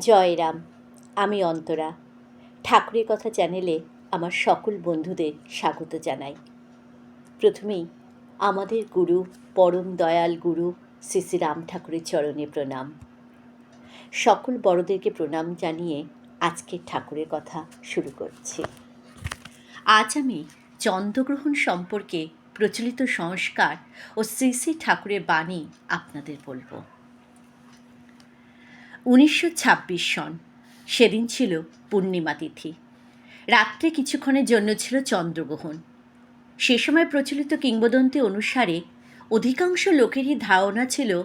জয় রাম আমি অন্তরা। ঠাকুরের কথা চ্যানেলে আমার সকল বন্ধুদের স্বাগত জানাই। প্রথমেই আমাদের গুরু, পরম দয়াল গুরু শ্রী শ্রী রাম ঠাকুরের চরণে প্রণাম। সকল বড়দেরকে প্রণাম জানিয়ে আজকের ঠাকুরের কথা শুরু করছি। আজ আমি চন্দ্রগ্রহণ সম্পর্কে প্রচলিত সংস্কার ও শ্রী শ্রী ঠাকুরের বাণী আপনাদের বলব। উনিশশো ছাব্বিশ সন। সেদিন ছিল পূর্ণিমা তিথি। রাত্রে কিছুক্ষণের জন্য ছিল চন্দ্রগ্রহণ। সে সময় প্রচলিত কিংবদন্তি অনুসারে অধিকাংশ লোকেরই ধারণা ছিল,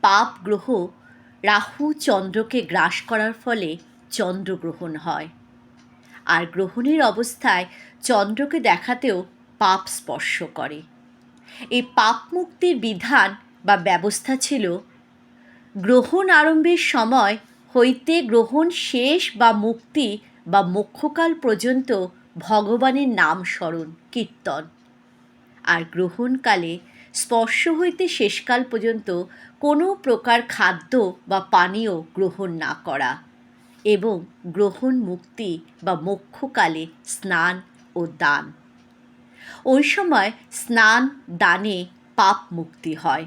পাপ গ্রহ রাহু চন্দ্রকে গ্রাস করার ফলে চন্দ্রগ্রহণ হয়। আর গ্রহণের অবস্থায় চন্দ্রকে দেখাতেও পাপ স্পর্শ করে। এই পাপ মুক্তির বিধান বা ব্যবস্থা ছিল গ্রহণ আরম্ভের সময় হইতে গ্রহণ শেষ বা মুক্তি বা মোক্ষকাল পর্যন্ত ভগবানের নাম স্মরণ, কীর্তন। আর গ্রহণকালে স্পর্শ হইতে শেষকাল পর্যন্ত কোনো প্রকার খাদ্য বা পানীয় গ্রহণ না করা এবং গ্রহণ মুক্তি বা মোক্ষকালে স্নান ও দান। ওই সময় স্নান, দানে পাপ মুক্তি হয়।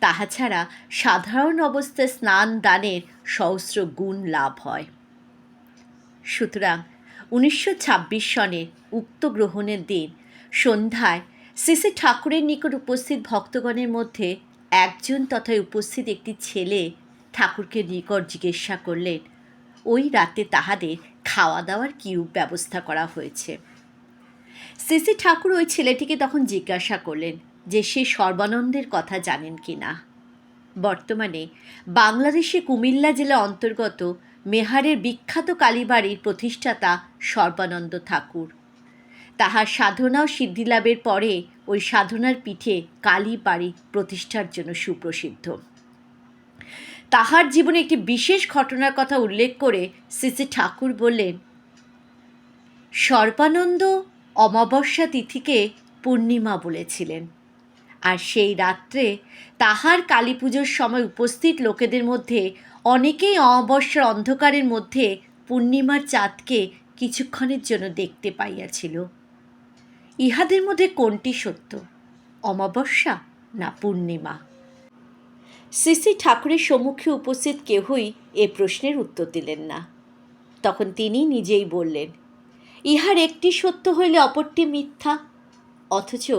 তাহা ছাড়া সাধারণ অবস্থায় স্নান, দানের সহস্র গুণ লাভ হয়। সুতরাং উনিশশো ছাব্বিশ সনের উক্ত গ্রহণের দিন সন্ধ্যায় শ্রী ঠাকুরের নিকট উপস্থিত ভক্তগণের মধ্যে একজন তথা উপস্থিত একটি ছেলে ঠাকুরকে নিকট জিজ্ঞাসা করলেন, ওই রাতে তাহাদের খাওয়া দাওয়ার কীরূপ ব্যবস্থা করা হয়েছে? শ্রী ঠাকুর ওই ছেলেটিকে তখন জিজ্ঞাসা করলেন যে সে সর্বানন্দের কথা জানেন কি না। বর্তমানে বাংলাদেশে কুমিল্লা জেলা অন্তর্গত মেহারের বিখ্যাত কালীবাড়ির প্রতিষ্ঠাতা সর্বানন্দ ঠাকুর। তাহার সাধনা ও সিদ্ধিলাভের পরে ওই সাধনার পিঠে কালীবাড়ি প্রতিষ্ঠার জন্য সুপ্রসিদ্ধ। তাহার জীবনে একটি বিশেষ ঘটনার কথা উল্লেখ করে শ্রী শ্রী ঠাকুর বললেন, সর্বানন্দ অমাবস্যা তিথিকে পূর্ণিমা বলেছিলেন। আর সেই রাত্রে তাহার কালী পুজোর সময় উপস্থিত লোকেদের মধ্যে অনেকেই অমাবস্যার অন্ধকারের মধ্যে পূর্ণিমার চাঁদকে কিছুক্ষণের জন্য দেখতে পাইয়াছিল। ইহাদের মধ্যে কোনটি সত্য, অমাবস্যা না পূর্ণিমা? শ্রী ঠাকুরের সম্মুখে উপস্থিত কেহই এ প্রশ্নের উত্তর দিলেন না। তখন তিনি নিজেই বললেন, ইহার একটি সত্য হইলে অপরটি মিথ্যা? অথচ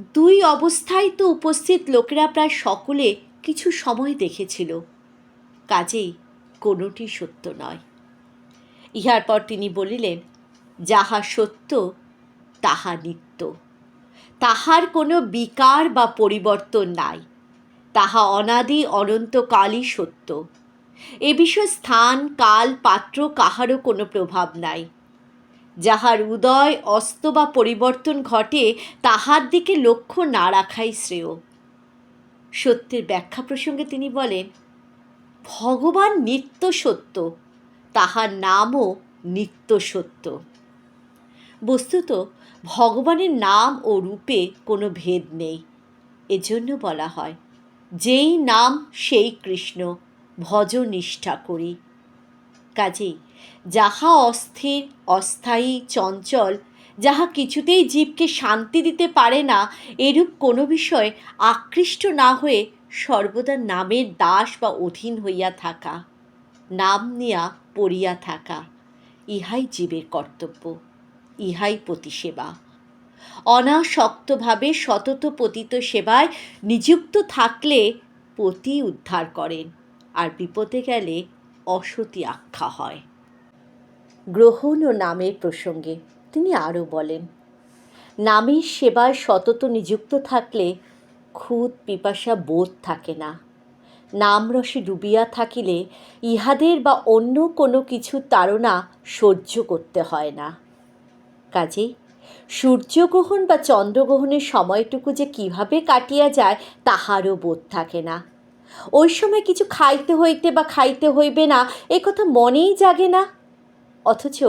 দুই অবস্থায় তো উপস্থিত লোকেরা প্রায় সকলে কিছু সময় দেখেছিল। কাজেই কোনোটি সত্য নয়। ইহার পর তিনি বলিলেন, যাহা সত্য, তাহা নিত্য। তাহার কোনো বিকার বা পরিবর্তন নাই। তাহা অনাদি অনন্তকালই সত্য। এ বিষয়ে স্থান, কাল, পাত্র কাহারও কোনো প্রভাব নাই। যাহার উদয়, অস্ত বা পরিবর্তন ঘটে, তাহার দিকে লক্ষ্য না রাখাই শ্রেয়। সত্যের ব্যাখ্যা প্রসঙ্গে তিনি বলেন, ভগবান নিত্য সত্য, তাহার নামও নিত্য সত্য। বস্তুত, ভগবানের নাম ও রূপে কোনো ভেদ নেই। এজন্য বলা হয়, যেই নাম সেই কৃষ্ণ ভজ নিষ্ঠা করি। কাজেই। যাহা অস্থির, অস্থায়ী, চঞ্চল, যাহা কিছুতেই জীবকে শান্তি দিতে পারে না, এরূপ কোনো বিষয় আকৃষ্ট না হয়ে সর্বদা নামের দাস বা অধীন হইয়া থাকা, নাম নিয়া পড়িয়া থাকা, ইহাই জীবের কর্তব্য, ইহাই প্রতিসেবা। অনাসক্তভাবে সতত পতিত সেবায় নিযুক্ত থাকলে পতি উদ্ধার করেন, আর বিপদে গেলে অসতি আখ্যা হয়। গ্রহণ ও নামের প্রসঙ্গে তিনি আরও বলেন, নামের সেবায় সতত নিযুক্ত থাকলে খুদ পিপাসা বোধ থাকে না। নাম রসে ডুবিয়া থাকিলে ইহাদের বা অন্য কোনো কিছু তাড়না সহ্য করতে হয় না। কাজেই সূর্যগ্রহণ বা চন্দ্রগ্রহণের সময়টুকু যে কীভাবে কাটিয়া যায় তাহারও বোধ থাকে না। ওই সময় কিছু খাইতে হইতে বা খাইতে হইবে না, এ কথা মনেই জাগে না। অথচ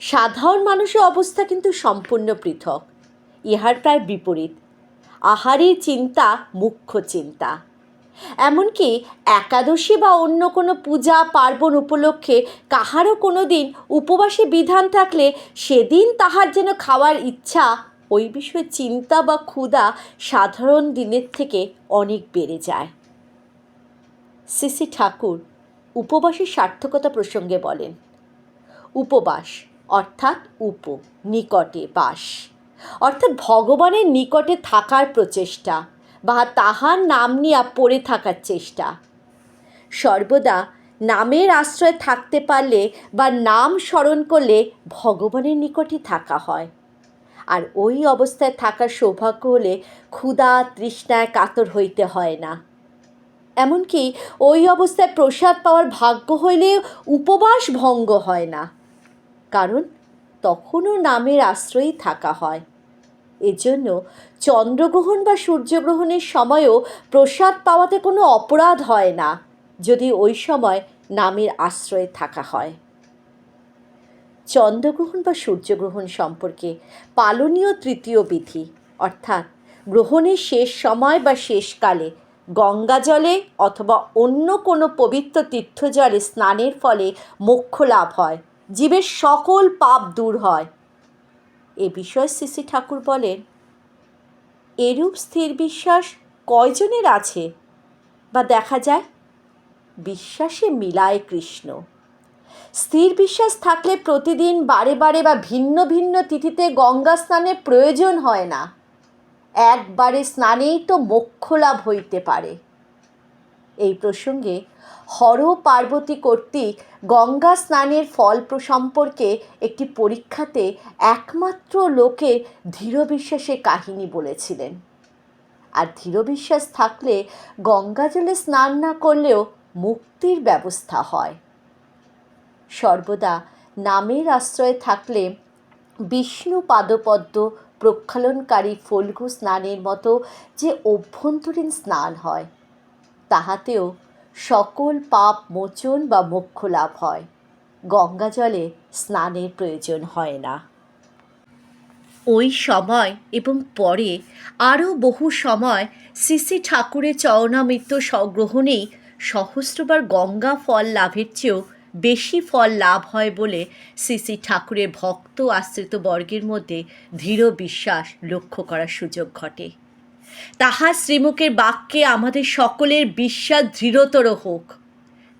সাধারণ মানুষের অবস্থা কিন্তু সম্পূর্ণ পৃথক। ইহার প্রায় বিপরীত। আহারের চিন্তা মুখ্য চিন্তা। এমনকি একাদশী বা অন্য কোনো পূজা পার্বণ উপলক্ষে কাহারও কোনো দিন উপবাসে বিধান থাকলে সেদিন তাহার যেন খাওয়ার ইচ্ছা, ওই বিষয়ে চিন্তা বা ক্ষুধা সাধারণ দিনের থেকে অনেক বেড়ে যায়। সিসি ঠাকুর উপবাসের সার্থকতা প্রসঙ্গে বলেন, উপবাস অর্থাৎ উপ, নিকটে বাস। অর্থাৎ ভগবানের নিকটে থাকার প্রচেষ্টা বা তাহার নাম নিয়ে পড়ে থাকার চেষ্টা। সর্বদা নামের আশ্রয় থাকতে পারলে বা নাম স্মরণ করলে ভগবানের নিকটই থাকা হয়। আর ওই অবস্থায় থাকার সৌভাগ্য হলে ক্ষুধা, তৃষ্ণায় কাতর হইতে হয় না। এমনকি ওই অবস্থায় প্রসাদ পাওয়ার ভাগ্য হইলেও উপবাস ভঙ্গ হয় না। কারণ তখনও নামের আশ্রয়েই থাকা হয়। এজন্য চন্দ্রগ্রহণ বা সূর্যগ্রহণের সময়ও প্রসাদ পাওয়াতে কোনো অপরাধ হয় না, যদি ওই সময় নামের আশ্রয়ে থাকা হয়। চন্দ্রগ্রহণ বা সূর্যগ্রহণ সম্পর্কে পালনীয় তৃতীয় বিধি, অর্থাৎ গ্রহণের শেষ সময় বা শেষকালে গঙ্গা জলে অথবা অন্য কোনো পবিত্র তীর্থজলে স্নানের ফলে মোক্ষ লাভ হয়। জীবের সকল পাপ দূর হয়। এ বিষয়ে শ্রী ঠাকুর বলেন, এরূপ স্থির বিশ্বাস কয়জনের আছে? বা দেখা যায়, বিশ্বাসে মিলায় কৃষ্ণ। স্থির বিশ্বাস থাকলে প্রতিদিন বারে বারে বা ভিন্ন ভিন্ন তিথিতে গঙ্গা স্নানের প্রয়োজন হয় না। একবারে স্নানেই তো মোক্ষ লাভ হইতে পারে। এই প্রসঙ্গে হর পার্বতী কর্তৃক গঙ্গা স্নানের ফল প্র- সম্পর্কে একটি পরীক্ষাতে একমাত্র লোকে ধীর বিশ্বাসের কাহিনী বলেছিলেন। আর ধীর বিশ্বাস থাকলে গঙ্গা জলে স্নান না করলেও মুক্তির ব্যবস্থা হয়। সর্বদা নামের আশ্রয়ে থাকলে বিষ্ণু পাদপদ্ম প্রক্ষালনকারী ফল্গু স্নানের মতো যে অভ্যন্তরীণ স্নান হয়, তাহাতেও সকল পাপ মোচন বা মোক্ষ লাভ হয়। গঙ্গা জলে স্নানের প্রয়োজন হয় না। ওই সময় এবং পরে আরও বহু সময় শ্রী ঠাকুরের চরণামৃত্য গ্রহণেই সহস্রবার গঙ্গা ফল লাভের চেয়েও বেশি ফল লাভ হয় বলে শ্রী শ্রী ঠাকুরের ভক্ত আশ্রিত বর্গের মধ্যে দৃঢ় বিশ্বাস লক্ষ্য করার সুযোগ ঘটে। তাহার শ্রীমুখের বাক্যে আমাদের সকলের বিশ্বাস দৃঢ়তর হোক।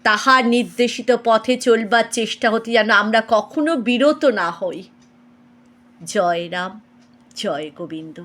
তাহার নির্দেশিত পথে চলবার চেষ্টা হতে যেন আমরা কখনো বিরত না হই। জয় রাম, জয় গোবিন্দ।